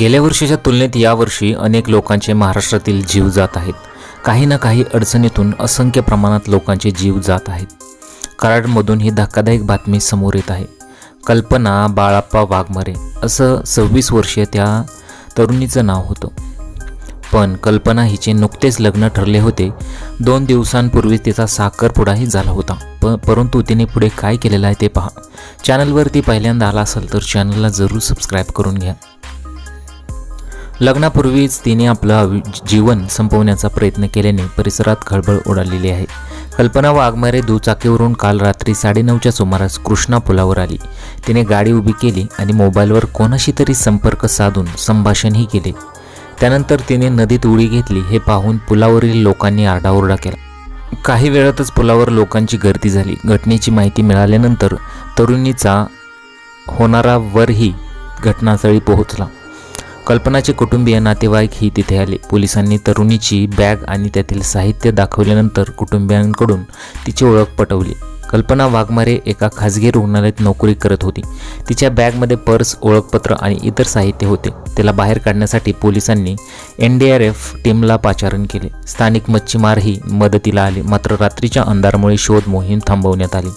गेल्या वर्षीच्या तुलनेत यावर्षी अनेक लोकांचे महाराष्ट्रातील जीव जात आहेत. काही ना काही अडचणीतून असंख्य प्रमाणात लोकांचे जीव जात आहेत. कराडमधून ही धक्कादायक बातमी समोर येत आहे. कल्पना बाळाप्पा वाघमारे असं सव्वीस वर्षीय त्या तरुणीचं नाव होतं. पण कल्पना हिचे नुकतेच लग्न ठरले होते. दोन दिवसांपूर्वी तिचा साखरपुडाही झाला होता. प परंतु तिने पुढे काय केलेलं आहे ते पहा. चॅनलवरती पहिल्यांदा आला असेल तर चॅनलला जरूर सबस्क्राईब करून घ्या. लग्नापूर्वीच तिने आपलं जीवन संपवण्याचा प्रयत्न केल्याने परिसरात खळबळ उडालेली आहे. कल्पना वाघमारे दुचाकीवरून काल रात्री साडेनऊच्या सुमारास कृष्णा पुलावर आली. तिने गाडी उभी केली आणि मोबाईलवर कोणाशी तरी संपर्क साधून संभाषणही केले. त्यानंतर तिने नदीत उडी घेतली हे पाहून पुलावरील लोकांनी आरडाओरडा केला. काही वेळातच पुलावर लोकांची गर्दी झाली. घटनेची माहिती मिळाल्यानंतर तरुणीचा होणारा वरही घटनास्थळी पोहोचला. कल्पनाचे कुटुंबीय नातेवाईक ही तिथे आले. पोलिसांनी तरुणीची बॅग आणि त्यातील साहित्य दाखवल्यानंतर कुटुंबियांकडून तिची ओळख पटवली. कल्पना वाघमारे एका खाजगी रुग्णालयात नोकरी करत होती. तिच्या बॅगमध्ये पर्स ओळखपत्र आणि इतर साहित्य होते. तिला बाहेर काढण्यासाठी पोलिसांनी एन डी आर एफ टीमला पाचारण केले. स्थानिक मच्छीमारही मदतीला आले. मात्र रात्रीच्या अंधारामुळे शोध मोहीम थांबवण्यात आली.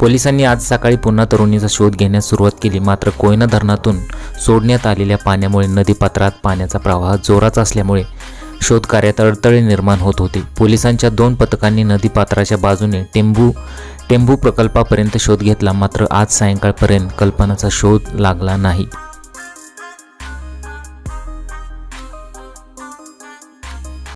पोलिसांनी आज सकाळी पुन्हा तरुणीचा शोध घेण्यास सुरुवात केली. मात्र कोयना धरणातून सोडण्यात आलेल्या पाण्यामुळे नदीपात्रात पाण्याचा प्रवाह जोराचा असल्यामुळे शोधकार्यात अडथळे निर्माण होत होते. पोलिसांच्या दोन पथकांनी नदीपात्राच्या बाजूने टेंबू टेंबू प्रकल्पापर्यंत शोध घेतला. मात्र आज सायंकाळपर्यंत कल्पनाचा शोध लागला नाही.